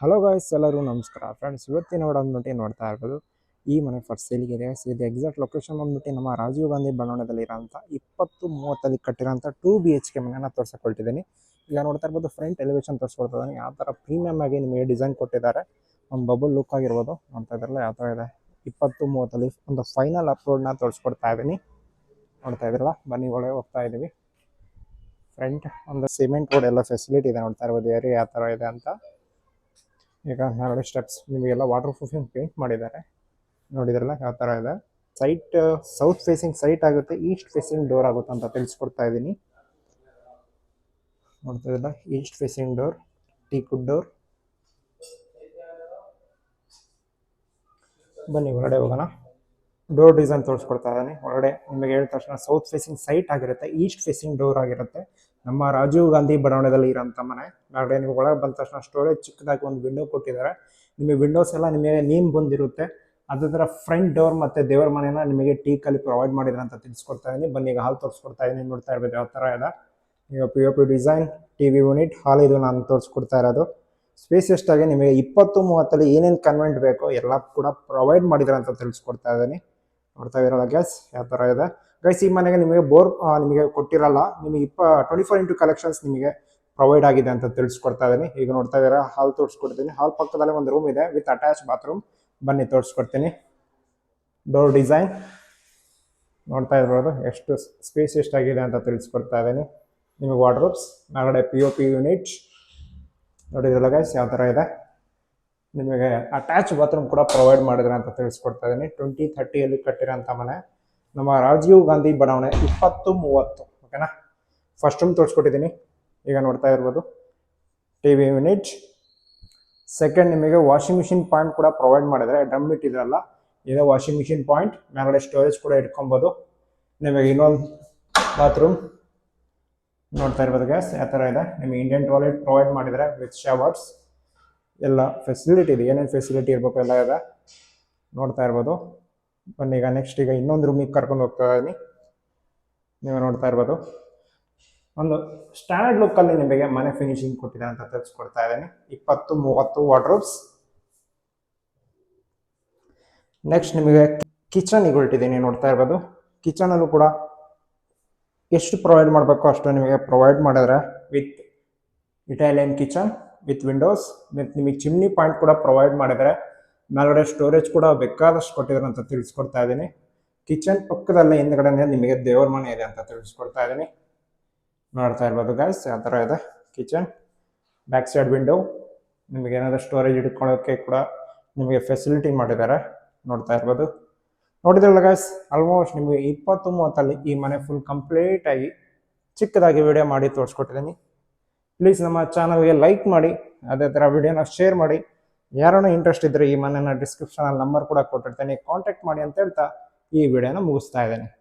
Hello guys ಎಲ್ಲರೂ ನಮಸ್ಕಾರ. Friends ಇವತ್ತಿನ ನೋಡೋದ್ಬಿಟ್ಟು ನೋಡ್ತಾ ಇರ್ಬೋದು ಈ ಮನೆ ಫಸ್ಟ್ ಸೇಲಿಗೆ ಇದೆ. ಇದು ಎಕ್ಸಾಕ್ಟ್ ಲೊಕೇಶನ್ ಬಂದ್ಬಿಟ್ಟು ನಮ್ಮ ರಾಜೀವ್ ಗಾಂಧಿ ಬಣ್ಣದಲ್ಲಿ ಇರೋಂಥ ಇಪ್ಪತ್ತು ಮೂವತ್ತಲ್ಲಿ ಕಟ್ಟಿರೋಂಥ ಟೂ ಬಿ ಎಚ್ ಕೆ ಮನೆನ ತೋರಿಸ್ಕೊಳ್ತಿದ್ದೀನಿ. ಈಗ ನೋಡ್ತಾ ಇರ್ಬೋದು ಫ್ರಂಟ್ ಎಲಿವೇಶನ್ ತೋರಿಸ್ಕೊಳ್ತಿದ್ದಾನೆ. ಯಾವ ಥರ ಪ್ರೀಮಿಯಮ್ ಆಗಿ ನಿಮಗೆ ಡಿಸೈನ್ ಕೊಟ್ಟಿದ್ದಾರೆ, ಒಂದು ಬಬಲ್ ಲುಕ್ ಆಗಿರ್ಬೋದು. ನೋಡ್ತಾ ಇದ್ರಲ್ಲ ಯಾವ ಥರ ಇದೆ. ಇಪ್ಪತ್ತು ಮೂವತ್ತಲ್ಲಿ ಒಂದು ಫೈನಲ್ ಅಪ್ರೋಡ್ನ ತೋರಿಸ್ಕೊಡ್ತಾ ಇದ್ದೀನಿ. ನೋಡ್ತಾ ಇದ್ರಲ್ಲ, ಬನ್ನಿ ಒಳಗೆ ಹೋಗ್ತಾ ಇದ್ದೀವಿ ಫ್ರಂಟ್ ಒಂದು ಸಿಮೆಂಟ್ ರೋಡ್ ಎಲ್ಲ ಫೆಸಿಲಿಟಿ ಇದೆ. ನೋಡ್ತಾ ಇರ್ಬೋದು ಯಾರು ಯಾವ ಥರ ಇದೆ ಅಂತ. ಈಗ ನಾಲ್ಕು ಸ್ಟೆಪ್ಸ್ ನಿಮಗೆಲ್ಲ ವಾಟರ್ ಪ್ರೂಫಿಂಗ್ ಪೇಂಟ್ ಮಾಡಿದ್ದಾರೆ. ನೋಡಿದ್ರಲ್ಲ ಯಾವ ಥರ ಇದೆ? ಸೈಟ್ ಸೌತ್ ಫೇಸಿಂಗ್ ಸೈಟ್ ಆಗುತ್ತೆ ಈಸ್ಟ್ ಫೇಸಿಂಗ್ ಡೋರ್ ಆಗುತ್ತೆ ಅಂತ ತಿಳಿಸ್ಕೊಡ್ತಾ ಇದ್ದೀನಿ. ನೋಡ್ತಾ ಇದ್ರಲ್ಲ east facing door teak wood door ಬನ್ನಿ, ಹೊರಗಡೆ ಹೋಗೋಣ. ಡೋರ್ ಡಿಸೈನ್ ತೋರಿಸ್ಕೊಡ್ತಾ ಇದ್ದೀನಿ. ಹೊರಗಡೆ ನಿಮಗೆ ಹೇಳಿದ ತಕ್ಷಣ ಸೌತ್ ಫೇಸಿಂಗ್ ಸೈಟ್ ಆಗಿರುತ್ತೆ ಈಸ್ಟ್ ಫೇಸಿಂಗ್ ಡೋರ್ ಆಗಿರುತ್ತೆ. ನಮ್ಮ ರಾಜೀವ್ ಗಾಂಧಿ ಬಡಾವಣೆಯಲ್ಲಿ ಇರೋಂಥ ಮನೆ. ನಾಳೆ ನೀವು ಒಳಗೆ ಬಂದ ತಕ್ಷಣ ಸ್ಟೋರೇಜ್ ಚಿಕ್ಕದಾಗಿ ಒಂದು ವಿಂಡೋ ಕೊಟ್ಟಿದ್ದಾರೆ. ನಿಮಗೆ ವಿಂಡೋಸ್ ಎಲ್ಲ ನಿಮಗೆ ನೇಮ್ ಬಂದಿರುತ್ತೆ. ಅದರ ಫ್ರಂಟ್ ಡೋರ್ ಮತ್ತು ದೇವರ ಮನೆನ ನಿಮಗೆ ಟೀ ಕಲ್ಲಿ ಪ್ರೊವೈಡ್ ಮಾಡಿದ್ರೆ ಅಂತ ತಿಳಿಸ್ಕೊಡ್ತಾ ಇದ್ದೀನಿ ಬನ್ನಿ, ಈಗ ಹಾಲ್ ತೋರಿಸ್ಕೊಡ್ತಾ ಇದ್ದೀನಿ ನೋಡ್ತಾ ಇರ್ಬೋದು ಯಾವ ಥರ ಇದೆ. ಈಗ P O P design T V unit hall ಇದು ನಾನು ತೋರಿಸ್ಕೊಡ್ತಾ ಇರೋದು. ಸ್ಪೇಸ್ ಎಷ್ಟಾಗಿ ನಿಮಗೆ ಇಪ್ಪತ್ತು, ಮೂವತ್ತಲ್ಲಿ ಏನೇನು ಕನ್ವೆಂಟ್ ಬೇಕೋ ಎಲ್ಲ ಕೂಡ ಪ್ರೊವೈಡ್ ಮಾಡಿದ್ರೆ ಅಂತ ತಿಳಿಸ್ಕೊಡ್ತಾ ಇದ್ದೀನಿ ನೋಡ್ತಾ ಇರೋಲ್ಲ ಗ್ಯಾಸ್ ಯಾವ ಥರ ಇದೆ. ಗೈಸ್ ಈ ಮನೆಗೆ ನಿಮಗೆ ಬೋರ್ ನಿಮಗೆ ಕೊಟ್ಟಿರಲ್ಲ. ನಿಮಗೆ ಇಪ್ಪ ಟ್ವೆಂಟಿ ಫೋರ್ ಇಂಟು ಕಲೆಕ್ಷನ್ಸ್ ನಿಮಗೆ ಪ್ರೊವೈಡ್ ಆಗಿದೆ ಅಂತ ತಿಳಿಸ್ಕೊಡ್ತಾ ಇದ್ದೀನಿ. ಈಗ ನೋಡ್ತಾ ಇದ್ದೀರಾ ಹಾಲ್ ತೋರಿಸ್ಕೊಡ್ತೀನಿ ಹಾಲ್ ಪಕ್ಕದಲ್ಲೇ ಒಂದು ರೂಮ್ ಇದೆ. ವಿತ್ ಅಟ್ಯಾಚ್ ಬಾತ್ರೂಮ್ ಬನ್ನಿ, ತೋರಿಸ್ಕೊಡ್ತೀನಿ. ಡೋರ್ ಡಿಸೈನ್ ನೋಡ್ತಾ ಇರ್ಬೋದು, ಎಷ್ಟು ಸ್ಪೇಸ್ ಎಷ್ಟಾಗಿದೆ ಅಂತ ತಿಳಿಸ್ಕೊಡ್ತಾ ಇದ್ದೀನಿ. ನಿಮಗೆ ವಾರ್ಡ್ರೋಬ್ಸ್ ನಾಗಡೆ ಪಿ ಒ ಪಿ ಯೂನಿಟ್ ನೋಡಿದ್ರಲ್ಲ ಗೈಸ್ ಯಾವ ಥರ ಇದೆ. ನಿಮಗೆ ಅಟ್ಯಾಚ್ ಬಾತ್ರೂಮ್ ಕೂಡ ಪ್ರೊವೈಡ್ ಮಾಡಿದ್ರೆ ಅಂತ ತಿಳಿಸ್ಕೊಡ್ತಾ ಇದ್ದೀನಿ. ಟ್ವೆಂಟಿ ಥರ್ಟಿಯಲ್ಲಿ ಕಟ್ಟಿರೋಂಥ ಮನೆ. ನಮ್ಮ ರಾಜೀವ್ ಗಾಂಧಿ ಬಡಾವಣೆ ಇಪ್ಪತ್ತು ಮೂವತ್ತು ಓಕೆನಾ ಫಸ್ಟ್ ರೂಮ್ ತೋರಿಸ್ಕೊಟ್ಟಿದ್ದೀನಿ. ಈಗ ನೋಡ್ತಾ ಇರ್ಬೋದು. ಟಿ ವಿ ಯೂನಿಟ್ ಸೆಕೆಂಡ್ ನಿಮಗೆ ವಾಷಿಂಗ್ ಮಿಷಿನ್ ಪಾಯಿಂಟ್ ಕೂಡ ಪ್ರೊವೈಡ್ ಮಾಡಿದ್ದಾರೆ. ಡ್ರಮ್ ಇಟ್ಟಿದ್ರಲ್ಲ ಇದೆ ವಾಷಿಂಗ್ ಮಿಷಿನ್ ಪಾಯಿಂಟ್ ಮೇಲ್ಗಡೆ ಸ್ಟೋರೇಜ್ ಕೂಡ ಇಟ್ಕೊಬೋದು. ನಿಮಗೆ ಇನ್ನೊಂದು ಬಾತ್ರೂಮ್ ನೋಡ್ತಾ ಇರ್ಬೋದು ಗ್ಯಾಸ್ ಯಾವ ಥರ ಇದೆ? ನಿಮಗೆ ಇಂಡಿಯನ್ ಟಾಯ್ಲೆಟ್ ಪ್ರೊವೈಡ್ ಮಾಡಿದರೆ ವಿತ್ ಶವರ್ಸ್ ಎಲ್ಲ ಫೆಸಿಲಿಟಿ ಇದೆ. ಏನೇನು ಫೆಸಿಲಿಟಿ ಇರಬೇಕು ಎಲ್ಲ ಇದೆ. ನೋಡ್ತಾ ಇರ್ಬೋದು. ಬನ್ನಿ ಈಗ ನೆಕ್ಸ್ಟ್ ಈಗ ಇನ್ನೊಂದು ರೂಮಿಗೆ ಕರ್ಕೊಂಡು ಹೋಗ್ತಾ ಇದ್ದೀನಿ ನೀವು ನೋಡ್ತಾ ಇರ್ಬೋದು. ಒಂದು ಸ್ಟ್ಯಾಂಡರ್ಡ್ ಲುಕ್ಕಲ್ಲಿ ನಿಮಗೆ ಮನೆ ಫಿನಿಶಿಂಗ್ ಕೊಟ್ಟಿದೆ ಅಂತ ತಿಳಿಸ್ಕೊಡ್ತಾ ಇದ್ದೀನಿ ಇಪ್ಪತ್ತು, ಮೂವತ್ತು ವಾರ್ಡ್ರೋಬ್ಸ್ ನೆಕ್ಸ್ಟ್ ನಿಮಗೆ ಕಿಚನ್ ಹೊರಟಿದ್ದೀನಿ ನೋಡ್ತಾ ಇರ್ಬೋದು. ಕಿಚನಲ್ಲೂ ಕೂಡ ಎಷ್ಟು ಪ್ರೊವೈಡ್ ಮಾಡಬೇಕು ಅಷ್ಟು ನಿಮಗೆ ಪ್ರೊವೈಡ್ ಮಾಡಿದ್ರೆ with Italian kitchen with windows with ನಿಮಗೆ ಚಿಮ್ನಿ ಪಾಯಿಂಟ್ ಕೂಡ ಪ್ರೊವೈಡ್ ಮಾಡಿದರೆ ಮೇಲ್ಗಡೆ ಸ್ಟೋರೇಜ್ ಕೂಡ ಬೇಕಾದಷ್ಟು ಕೊಟ್ಟಿದ್ರು ಅಂತ ತಿಳಿಸ್ಕೊಡ್ತಾ ಇದ್ದೀನಿ. ಕಿಚನ್ ಪಕ್ಕದಲ್ಲೇ ಹಿಂದ್ಗಡೆ ನಿಮಗೆ ದೇವ್ರ ಮನೆ ಇದೆ ಅಂತ ತಿಳಿಸ್ಕೊಡ್ತಾ ಇದ್ದೀನಿ. ನೋಡ್ತಾ ಇರ್ಬೋದು ಗಾಯ್ಸ್ ಯಾವ ಥರ ಇದೆ ಕಿಚನ್ ಬ್ಯಾಕ್ ಸೈಡ್ ವಿಂಡೋ ನಿಮಗೆ ಏನಾದರೂ ಸ್ಟೋರೇಜ್ ಇಟ್ಕೊಳ್ಳೋಕ್ಕೆ ಕೂಡ ನಿಮಗೆ ಫೆಸಿಲಿಟಿ ಮಾಡಿದ್ದಾರೆ. ನೋಡ್ತಾ ಇರ್ಬೋದು. ನೋಡಿದ್ರಲ್ಲ ಗಾಯ್ಸ್ ಆಲ್ಮೋಸ್ಟ್ ನಿಮಗೆ ಇಪ್ಪತ್ತು ಮೂವತ್ತಲ್ಲಿ ಈ ಮನೆ ಫುಲ್ ಕಂಪ್ಲೀಟ್ ಆಗಿ ಚಿಕ್ಕದಾಗಿ ವಿಡಿಯೋ ಮಾಡಿ ತೋರಿಸ್ಕೊಟ್ಟಿದ್ದೀನಿ. ಪ್ಲೀಸ್ ನಮ್ಮ ಚಾನಲ್ಗೆ ಲೈಕ್ ಮಾಡಿ, ಅದೇ ಥರ ವಿಡಿಯೋನ ಶೇರ್ ಮಾಡಿ. ಯಾರನ್ನ ಇಂಟ್ರೆಸ್ಟ್ ಇದ್ದರೆ ಈ ಮನೆನ ಡಿಸ್ಕ್ರಿಪ್ಷನಲ್ಲಿ ನಂಬರ್ ಕೂಡ ಕೊಟ್ಟಿರ್ತೇನೆ. ಕಾಂಟ್ಯಾಕ್ಟ್ ಮಾಡಿ ಅಂತ ಹೇಳ್ತಾ ಈ ವಿಡಿಯೋನ ಮುಗಿಸ್ತಾ ಇದ್ದೇನೆ.